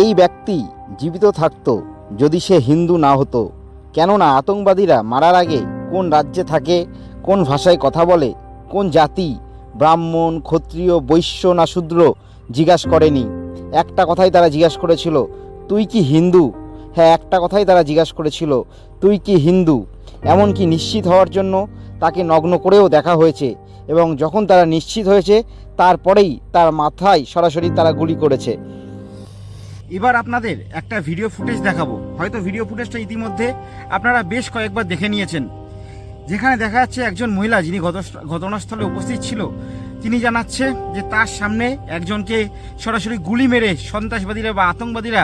এই ব্যক্তি জীবিত থাকত যদি সে হিন্দু না হতো। কেননা আতঙ্কবাদীরা মারার আগে কোন রাজ্যে থাকে, কোন ভাষায় কথা বলে, কোন জাতি, ব্রাহ্মণ, ক্ষত্রিয়, বৈশ্য না শূদ্র জিজ্ঞাসা করেনি। একটা কথাই তারা জিজ্ঞাসা করেছিল, তুই কি হিন্দু? হ্যাঁ একটা কথাই তারা জিজ্ঞাসা করেছিল, তুই কি হিন্দু? এমনকি নিশ্চিত হওয়ার জন্য তাকে নগ্ন করেও দেখা হয়েছে এবং যখন তারা নিশ্চিত হয়েছে, তারপরেই তার মাথায় সরাসরি তারা গুলি করেছে। এবার আপনাদের একটা ভিডিও ফুটেজ দেখাবো। হয়তো ভিডিও ফুটেজটা ইতিমধ্যে আপনারা বেশ কয়েকবার দেখে নিয়েছেন। যেখানে দেখা যাচ্ছে একজন মহিলা যিনি ঘটনাস্থলে উপস্থিত ছিল, তিনি জানাচ্ছে যে তার সামনে একজনকে সরাসরি গুলি মেরে সন্ত্রাসবাদীরা বা আতঙ্কবাদীরা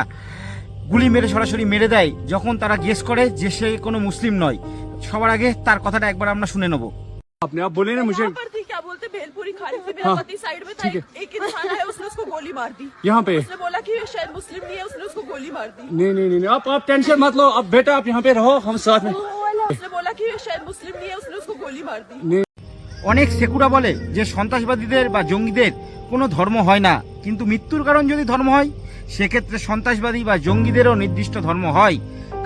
গুলি মেরে সরাসরি মেরে দেয়, যখন তারা গেস করে যে সে কোনো মুসলিম নয়। সবার আগে তার কথাটা একবার আমরা শুনে নেব। আপনি বলে মুসলিম भेलपुरी खाने से मेरा हाँ, पति साइड में था ठीक है। एक इंसान आया उसने उसको गोली मार दी यहाँ पे उसने बोला कि ये शायद मुस्लिम नहीं है उसने उसको गोली मार दी नहीं नहीं नहीं नहीं, आप आप टेंशन मत लो अब बेटा आप यहाँ पे रहो हम साथ में उसने बोला कि ये शायद मुस्लिम नहीं है उसने उसको गोली मार दी অনেক সেকুরা বলে যে সন্ত্রাসবাদীদের বা জঙ্গিদের কোনো ধর্ম হয় না কিন্তু মৃত্যুর কারণ যদি ধর্ম হয় সেক্ষেত্রে সন্ত্রাসবাদী বা জঙ্গিদেরও নির্দিষ্ট ধর্ম হয়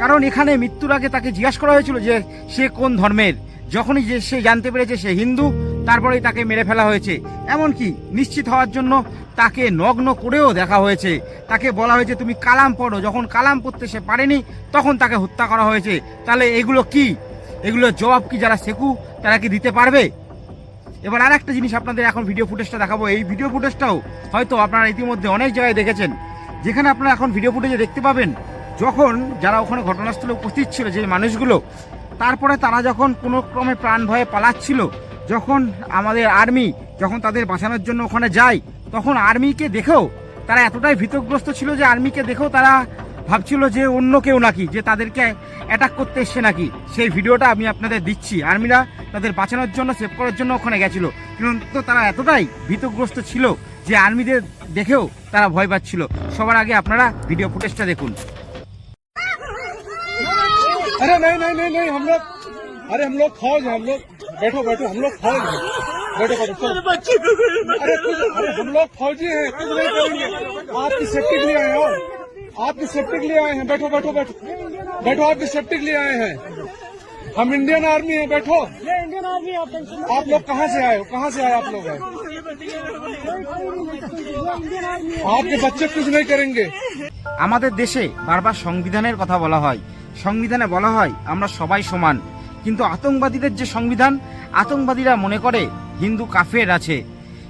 কারণ এখানে মৃত্যুর আগে তাকে জিজ্ঞাসা করা হয়েছিল যে সে কোন ধর্মের যখনই যে সে জানতে পেরেছে সে হিন্দু, তারপরেই তাকে মেরে ফেলা হয়েছে। এমনকি নিশ্চিত হওয়ার জন্য তাকে নগ্ন করেও দেখা হয়েছে। তাকে বলা হয়েছে, তুমি কালাম পড়ো। যখন কালাম পড়তে সে পারেনি, তখন তাকে হত্যা করা হয়েছে। তাহলে এগুলো কি? এগুলোর জবাব কি যারা শেখু, তারা কি দিতে পারবে? এবার আর একটা জিনিস আপনাদের এখন ভিডিও ফুটেজটা দেখাবো। এই ভিডিও ফুটেজটাও হয়তো আপনারা ইতিমধ্যে অনেক জায়গায় দেখেছেন। যেখানে আপনারা এখন ভিডিও ফুটেজে দেখতে পাবেন, যখন যারা ওখানে ঘটনাস্থলে উপস্থিত ছিল, যে মানুষগুলো তারপরে তারা যখন কোনো ক্রমে প্রাণ ভয়ে পালাচ্ছিল, যখন আমাদের আর্মি যখন তাদের বাঁচানোর জন্য ওখানে যায়, তখন আর্মিকে দেখেও তারা এতটাই ভীতগ্রস্ত ছিল যে আর্মিকে দেখেও তারা ভাবছিল যে অন্য কেউ নাকি, যে তাদেরকে অ্যাটাক করতে এসছে নাকি। সেই ভিডিওটা আমি আপনাদের দিচ্ছি। আর্মিরা তাদের বাঁচানোর জন্য সেভ করার জন্য ওখানে গেছিল। কিন্তু তারা এতটাই ভীতগ্রস্ত ছিল যে আর্মিদের দেখেও তারা ভয় পাচ্ছিল। সবার আগে আপনারা ভিডিও ফুটেজটা দেখুন। अरे नहीं नहीं नहीं नहीं हम लोग अरे हम लोग फौज है हम लोग बैठो बैठो हम लोग फौज है बैठो बैठो चलो अरे कुछ अरे हम लोग फौजी हैं कुछ नहीं करेंगे आपकी सेफ्टी के लिए आए हो आपकी सेफ्टी के लिए आए हैं बैठो बैठो बैठो बैठो आपकी सेफ्टी के लिए आए हैं हम इंडियन आर्मी हैं बैठो आप लोग कहाँ से आए हो कहाँ से आए आप लोग हैं आपके बच्चे कुछ नहीं करेंगे আমাদের দেশে বারবার সংবিধানের কথা বলা হয় সংবিধানে বলা হয়, আমরা সবাই সমান। কিন্তু আতঙ্কবাদীদের যে সংবিধান, আতঙ্কবাদীরা মনে করে হিন্দু কাফের আছে।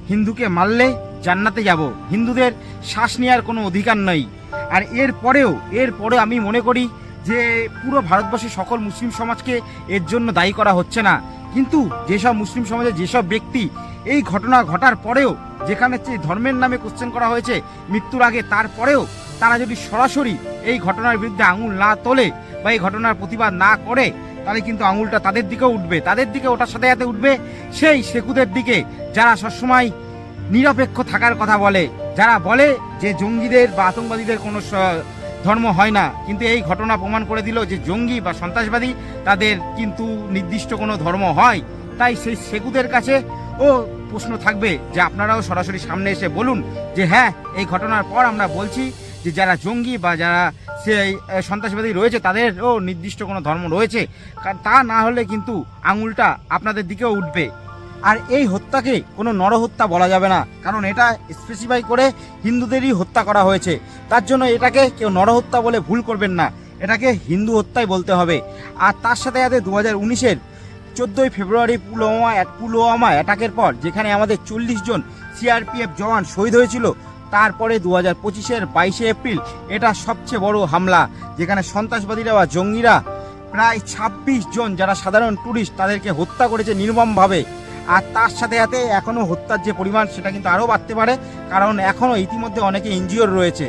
হিন্দুকে মারলে জান্নাতে যাব। হিন্দুদের শ্বাস নেওয়ার কোনো অধিকার নেই। আর এর পরেও, এর পরে আমি মনে করি যে পুরো ভারতবর্ষের সকল মুসলিম সমাজকে এর জন্য দায়ী করা হচ্ছে না। কিন্তু যেসব মুসলিম সমাজে যেসব ব্যক্তি এই ঘটনা ঘটার পরেও, যেখানে ধর্মের নামে কোশ্চেন করা হয়েছে, মৃত্যুর আগে তারপরেও তারা যদি সরাসরি এই ঘটনার বিরুদ্ধে আঙুল না তোলে বা এই ঘটনার প্রতিবাদ না করে, তাহলে কিন্তু আঙুলটা তাদের দিকেও উঠবে। তাদের দিকে ওটার সাথে সাথে উঠবে, সেই সেকুদের দিকে যারা সবসময় নিরপেক্ষ থাকার কথা বলে, যারা বলে যে জঙ্গিদের বা আতঙ্কবাদীদের কোনো ধর্ম হয় না, কিন্তু এই ঘটনা প্রমাণ করে দিল যে জঙ্গি বা সন্ত্রাসবাদী তাদের কিন্তু নির্দিষ্ট কোনো ধর্ম হয়। তাই সেই সেকুদের কাছে ও প্রশ্ন থাকবে যে আপনারাও সরাসরি সামনে এসে বলুন যে হ্যাঁ এই ঘটনার পর আমরা বলছি যে যারা জঙ্গি বা যারা সেই সন্ত্রাসবাদী রয়েছে, তাদেরও নির্দিষ্ট কোনো ধর্ম রয়েছে। তা না হলে কিন্তু আঙুলটা আপনাদের দিকেও উঠবে। আর এই হত্যাকে কোনো নরহত্যা বলা যাবে না, কারণ এটা স্পেসিফাই করে হিন্দুদেরই হত্যা করা হয়েছে। তার জন্য এটাকে কেউ নরহত্যা বলে ভুল করবেন না, এটাকে হিন্দু হত্যাই বলতে হবে। আর তার সাথে সাথে দু হাজার উনিশের চোদ্দোই ফেব্রুয়ারি পুলওয়ামা পুলওয়ামা অ্যাটাকের পর, যেখানে আমাদের চল্লিশ জন সিআরপিএফ জওয়ান শহীদ হয়েছিল তারপরে দু হাজার পঁচিশের বাইশে এপ্রিল এটা সবচেয়ে বড় হামলা, যেখানে সন্ত্রাসবাদীরা বা জঙ্গিরা প্রায় ছাব্বিশ জন যারা সাধারণ ট্যুরিস্ট তাদেরকে হত্যা করেছে নির্মমভাবে। আর তার সাথে সাথে এখনও হত্যার যে পরিমাণ সেটা কিন্তু আরও বাড়তে পারে, কারণ এখনও ইতিমধ্যে অনেকে এনজিওর রয়েছে।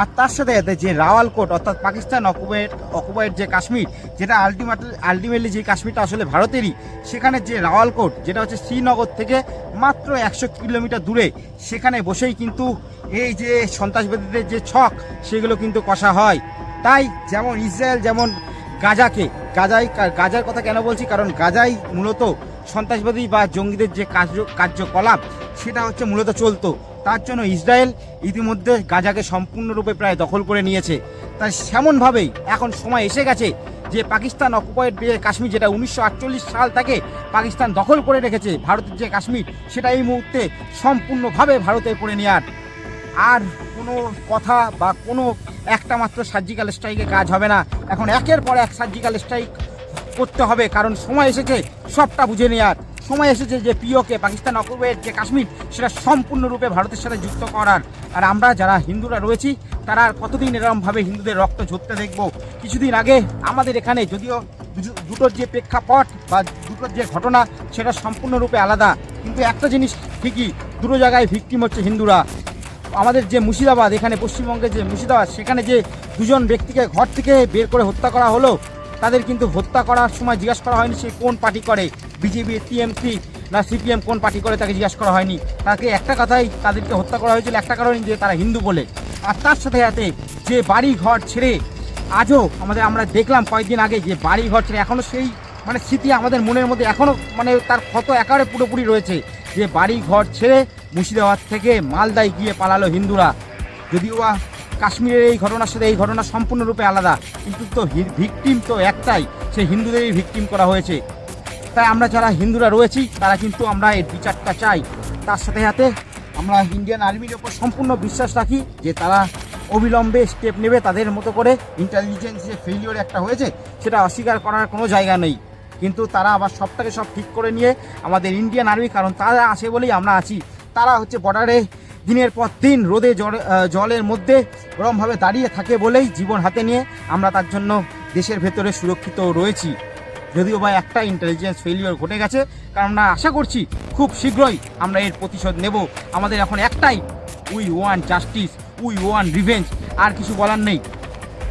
আর তার সাথে যে রাওয়ালকোট অর্থাৎ পাকিস্তান অকুপাইড অকুপাইড যে কাশ্মীর, যেটা আলটিমেট আলটিমেটলি যে কাশ্মীরটা আসলে ভারতেরই, সেখানে যে রাওয়ালকোট যেটা হচ্ছে শ্রীনগর থেকে মাত্র একশো কিলোমিটার দূরে, সেখানে বসেই কিন্তু এই যে সন্ত্রাসবাদীদের যে ছক, সেগুলো কিন্তু কষা হয়। তাই যেমন ইসরায়েল, যেমন গাজাকে, গাজাই গাজার কথা কেন বলছি? কারণ গাজাই মূলত সন্ত্রাসবাদী বা জঙ্গিদের যে কার্য কার্যকলাপ, সেটা হচ্ছে মূলত চলতো। তার জন্য ইসরায়েল ইতিমধ্যে গাজাকে সম্পূর্ণরূপে প্রায় দখল করে নিয়েছে। তাই সেমনভাবেই এখন সময় এসে গেছে যে পাকিস্তান অকুপায়েড কাশ্মীর, যেটা উনিশশো আটচল্লিশ সাল থেকে পাকিস্তান দখল করে রেখেছে, ভারতের যে কাশ্মীর, সেটা এই মুহূর্তে সম্পূর্ণভাবে ভারতের করে নেওয়ার আর কোনো কথা বা কোনো একটা মাত্র সার্জিক্যাল স্ট্রাইকে কাজ হবে না। এখন একের পর এক সার্জিক্যাল স্ট্রাইক করতে হবে, কারণ সময় এসেছে সবটা বুঝে নেওয়ার সময় এসেছে যে পিওকে, পাকিস্তান অকুপের যে কাশ্মীর, সেটা সম্পূর্ণরূপে ভারতের সাথে যুক্ত করার। আর আমরা যারা হিন্দুরা রয়েছি, তারা আর কতদিন এরকমভাবে হিন্দুদের রক্ত ঝরতে দেখব? কিছুদিন আগে আমাদের এখানে যদিও দুটোর যে প্রেক্ষাপট বা দুটোর যে ঘটনা, সেটা সম্পূর্ণরূপে আলাদা। কিন্তু একটা জিনিস ঠিকই, দুটো জায়গায় ভিকটিম হচ্ছে হিন্দুরা। আমাদের যে মুর্শিদাবাদ, এখানে পশ্চিমবঙ্গের যে মুর্শিদাবাদ, সেখানে যে দুজন ব্যক্তিকে ঘর থেকে বের করে হত্যা করা হলো, তাদের কিন্তু হত্যা করার সময় জিজ্ঞাসা করা হয়নি সে কোন পার্টি করে। বিজেপি, টিএমসি না সিপিএম কোন পার্টি করে তাকে জিজ্ঞাসা করা হয়নি। তাকে একটা কথাই তাদেরকে হত্যা করা হয়েছিল, একটা কারণে যে তারা হিন্দু বলে। আর তার সাথে সাথে যে বাড়ি ঘর ছেড়ে আজও আমাদের আমরা দেখলাম কয়েকদিন আগে যে বাড়ি ঘর ছেড়ে এখনও সেই মানে স্মৃতি আমাদের মনের মধ্যে এখনও মানে তার ক্ষত একেবারে পুরোপুরি রয়েছে যে বাড়ি ঘর ছেড়ে মুর্শিদাবাদ থেকে মালদায় গিয়ে পালালো হিন্দুরা। যদিও কাশ্মীরের এই ঘটনার সাথে এই ঘটনা সম্পূর্ণরূপে আলাদা, কিন্তু তো ভিকটিম তো একটাই, সে হিন্দুদেরই ভিকটিম করা হয়েছে। তাই আমরা যারা হিন্দুরা রয়েছি, তারা কিন্তু আমরা এর বিচারটা চাই। তার সাথে সাথে আমরা ইন্ডিয়ান আর্মির ওপর সম্পূর্ণ বিশ্বাস রাখি যে তারা অবিলম্বে স্টেপ নেবে তাদের মতো করে ইন্টেলিজেন্স যে ফেলিওর একটা হয়েছে, সেটা অস্বীকার করার কোনো জায়গা নেই। কিন্তু তারা আবার সবটাকে সব ঠিক করে নিয়ে আমাদের ইন্ডিয়ান আর্মি কারণ তারা আসে বলেই আমরা আছি। তারা হচ্ছে বর্ডারে দিনের পর দিন রোদে জল- জলের মধ্যে গরমভাবে দাঁড়িয়ে থাকে বলেই জীবন হাতে নিয়ে আমরা তার জন্য দেশের ভেতরে সুরক্ষিত রয়েছি। যদিও বা একটা ইন্টেলিজেন্স ফেলিওর ঘটে গেছে, কারণ আমরা আশা করছি খুব শীঘ্রই আমরা এর প্রতিশোধ নেব। আমাদের এখন একটাই we want justice we want revenge আর কিছু বলার নেই।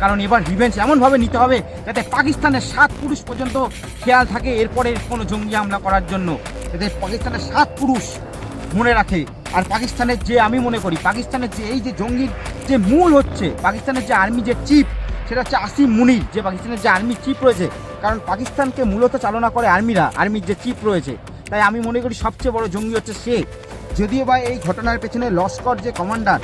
কারণ এবার রিভেঞ্জ এমনভাবে নিতে হবে যাতে পাকিস্তানের সাত পুরুষ পর্যন্ত খেয়াল থাকে এরপরে কোনো জঙ্গি হামলা করার জন্য। যাতে পাকিস্তানের সাত পুরুষ মনে রাখে। আর পাকিস্তানের যে, আমি মনে করি, পাকিস্তানের যে, এই যে জঙ্গির যে মূল হচ্ছে, পাকিস্তানের যে আর্মি যে চিফ সেটা হচ্ছে আসিম মুনির, যে পাকিস্তানের যে আর্মি চিফ রয়েছে। কারণ পাকিস্তানকে মূলত চালনা করে আর্মিরা, আর্মির যে চিফ রয়েছে। তাই আমি মনে করি সবচেয়ে বড় জঙ্গি হচ্ছে সে। যদিও বা এই ঘটনার পেছনে লস্কর যে কমান্ডার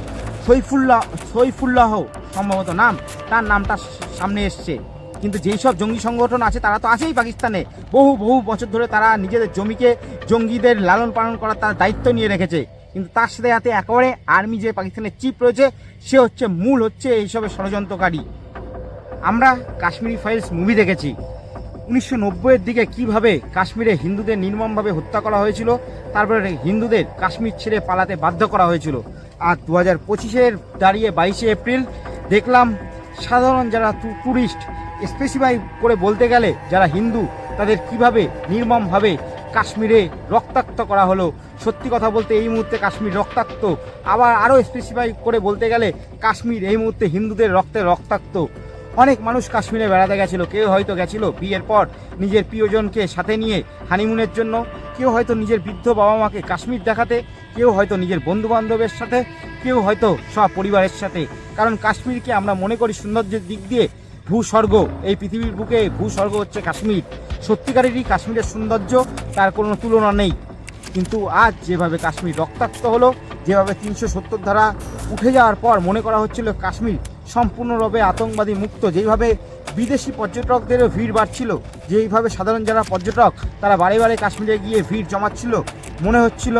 সৈফুল্লাহ সৈফুল্লাহ সম্ভবত নাম, তার নামটা সামনে এসছে। কিন্তু যেই সব জঙ্গি সংগঠন আছে, তারা তো আছেই পাকিস্তানে। বহু বহু বছর ধরে তারা নিজেদের জমিকে জঙ্গিদের লালন পালন করার তার দায়িত্ব নিয়ে রেখেছে। কিন্তু তার সাথে সাথে একেবারে আর্মি যে পাকিস্তানের চিফ রয়েছে, সে হচ্ছে, মূল হচ্ছে এইসবের ষড়যন্ত্রকারী। আমরা কাশ্মীরি ফাইলস মুভি দেখেছি। উনিশশো নব্বইয়ের দিকে কীভাবে কাশ্মীরে হিন্দুদের নির্মমভাবে হত্যা করা হয়েছিল, তারপরে হিন্দুদের কাশ্মীর ছেড়ে পালাতে বাধ্য করা হয়েছিল। আর দু হাজার পঁচিশের দাঁড়িয়ে বাইশে এপ্রিল দেখলাম, সাধারণ যারা টুরিস্ট স্পেসিফাই করে বলতে গেলে যারা হিন্দু, তাদের কীভাবে নির্মমভাবে কাশ্মীরে রক্তাক্ত করা হলো। সত্যি কথা বলতে এই মুহূর্তে কাশ্মীর রক্তাক্ত। আবার আরও স্পেসিফাই করে বলতে গেলে, কাশ্মীর এই মুহূর্তে হিন্দুদের রক্তে রক্তাক্ত। অনেক মানুষ কাশ্মীরে বেড়াতে গেছিল, কেউ হয়তো গেছিল বিয়ের পর নিজের প্রিয়জনকে সাথে নিয়ে হানিমুনের জন্য, কেউ হয়তো নিজের বৃদ্ধ বাবা মাকে কাশ্মীর দেখাতে, কেউ হয়তো নিজের বন্ধু বান্ধবের সাথে, কেউ হয়তো সব পরিবারের সাথে। কারণ কাশ্মীরকে আমরা মনে করি সৌন্দর্যের দিক দিয়ে ভূস্বর্গ। এই পৃথিবীর বুকে ভূস্বর্গ হচ্ছে কাশ্মীর। সত্যিকারেরই কাশ্মীরের সৌন্দর্য তার কোনো তুলনা নেই। কিন্তু আজ যেভাবে কাশ্মীর রক্তাক্ত হলো, যেভাবে তিনশো সত্তর ধারা উঠে যাওয়ার পর মনে করা হচ্ছিল কাশ্মীর সম্পূর্ণভাবে আতঙ্কবাদী মুক্ত, যেইভাবে বিদেশি পর্যটকদেরও ভিড় বাড়ছিল, যেইভাবে সাধারণ যারা পর্যটক, তারা বারে বারে কাশ্মীরে গিয়ে ভিড় জমাচ্ছিল, মনে হচ্ছিল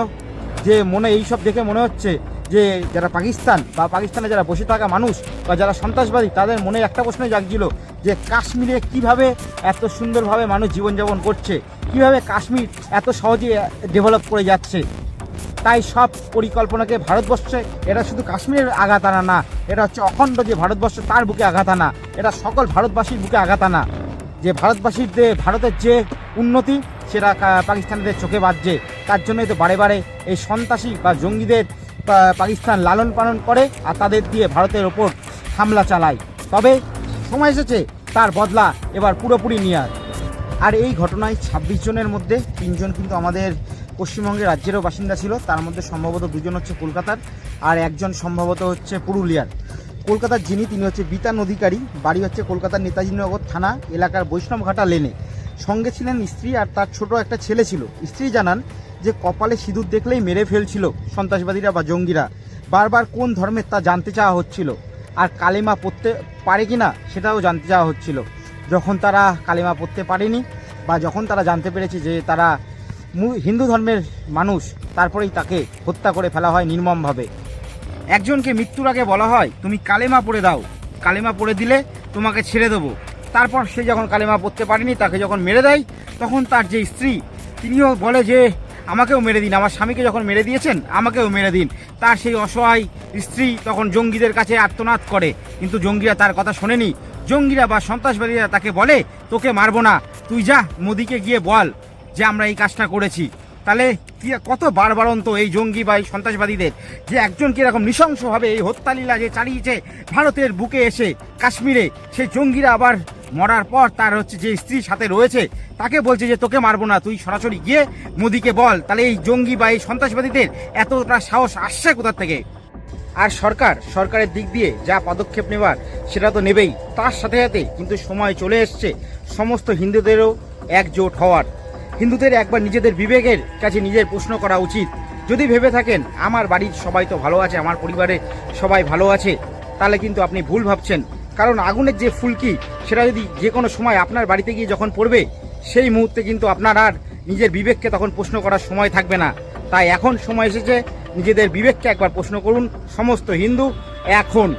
যে, মনে, এইসব দেখে মনে হচ্ছে যে, যারা পাকিস্তান বা পাকিস্তানে যারা বসে থাকা মানুষ বা যারা সন্ত্রাসবাদী, তাদের মনে একটা প্রশ্ন জাগছিল যে, কাশ্মীরে কীভাবে এত সুন্দরভাবে মানুষ জীবনযাপন করছে? কীভাবে কাশ্মীর এত সহজে ডেভেলপ করে যাচ্ছে? তাই সব পরিকল্পনাকে ভারতবর্ষে, এটা শুধু কাশ্মীরের আঘাত আনা না, এটা হচ্ছে অখণ্ড যে ভারতবর্ষ তার বুকে আঘাত আনা এটা সকল ভারতবাসীর বুকে আঘাত আনা যে ভারতবাসীর যে ভারতের যে উন্নতি, সেটা পাকিস্তানিদের চোখে বাজছে। তার জন্যই তো বারে বারে এই সন্ত্রাসী বা জঙ্গিদের পাকিস্তান লালন পালন করে আর তাদের দিয়ে ভারতের ওপর হামলা চালায়। তবে সময় এসেছে তার বদলা এবার পুরোপুরি নেওয়ার আর এই ঘটনায় ছাব্বিশ জনের মধ্যে তিনজন কিন্তু আমাদের পশ্চিমবঙ্গের রাজ্যেরও বাসিন্দা ছিল। তার মধ্যে সম্ভবত দুজন হচ্ছে কলকাতার আর একজন সম্ভবত হচ্ছে পুরুলিয়ার। কলকাতার যিনি, তিনি হচ্ছে বিতান অধিকারী। বাড়ি হচ্ছে কলকাতার নেতাজিনগর থানা, এলাকার বৈষ্ণবঘাটা লেনে। সঙ্গে ছিলেন স্ত্রী আর তার ছোট একটা ছেলে ছিল। স্ত্রী জানান যে, কপালে সিঁদুর দেখলেই মেরে ফেলছিল সন্ত্রাসবাদীরা বা জঙ্গিরা। বারবার কোন ধর্মের তা জানতে চাওয়া হচ্ছিল? আর কালিমা পড়তে পারে কি না সেটাও জানতে চাওয়া হচ্ছিল। যখন তারা কালিমা পড়তে পারেনি বা যখন তারা জানতে পেরেছে যে তারা হিন্দু ধর্মের মানুষ, তারপরেই তাকে হত্যা করে ফেলা হয় নির্মমভাবে। একজনকে মৃত্যুর আগে বলা হয়, তুমি কালেমা পড়ে দাও। কালেমা পড়ে দিলে তোমাকে ছেড়ে দেবো। তারপর সে যখন কালেমা পড়তে পারেনি, তাকে যখন মেরে দেয়, তখন তার যে স্ত্রী, তিনিও বলে যে, আমাকেও মেরে দিন, আমার স্বামীকে যখন মেরে দিয়েছেন, আমাকেও মেরে দিন। তার সেই অসহায় স্ত্রী তখন জঙ্গিদের কাছে আর্তনাদ করে, কিন্তু জঙ্গিরা তার কথা শোনেনি। জঙ্গিরা বা সন্ত্রাসবাদীরা তাকে বলে, তোকে মারবো না, তুই যা, মোদিকে গিয়ে বল। যে আমরা এই কাজটা করেছি। তাহলে কত বারবারন্ত এই জঙ্গি বা এই সন্ত্রাসবাদীদের যে একজনকে এরকম নৃশংসভাবে এই হত্যালীলা যে চালিয়েছে ভারতের বুকে এসে কাশ্মীরে, সেই জঙ্গিরা আবার মরার পর তার হচ্ছে যে স্ত্রীর সাথে রয়েছে, তাকে বলছে যে তোকে মারবো না, তুই সরাসরি গিয়ে মোদিকে বল, তাহলে এই জঙ্গি বা এই সন্ত্রাসবাদীদের এতটা সাহস আসছে কোথার থেকে? আর সরকার, সরকারের দিক দিয়ে যা পদক্ষেপ নেবার সেটা তো নেবেই, তার সাথে সাথে কিন্তু সময় চলে এসছে, সমস্ত হিন্দুদেরও একজোট হওয়ার। হিন্দুদের একবার নিজেদের বিবেকের কাছে নিজের প্রশ্ন করা উচিত। যদি ভেবে থাকেন, আমার বাড়ির সবাই তো ভালো আছে, আমার পরিবারে সবাই ভালো আছে, তাহলে কিন্তু আপনি ভুল ভাবছেন। কারণ আগুনের যে ফুলকি, সেটা যদি যে কোনো সময় আপনার বাড়িতে গিয়ে যখন পড়বে, সেই মুহূর্তে কিন্তু আপনার আর নিজের বিবেককে তখন প্রশ্ন করার সময় থাকবে না। তাই এখন সময় এসেছে, নিজেদের বিবেককে একবার প্রশ্ন করুন। সমস্ত হিন্দু এখন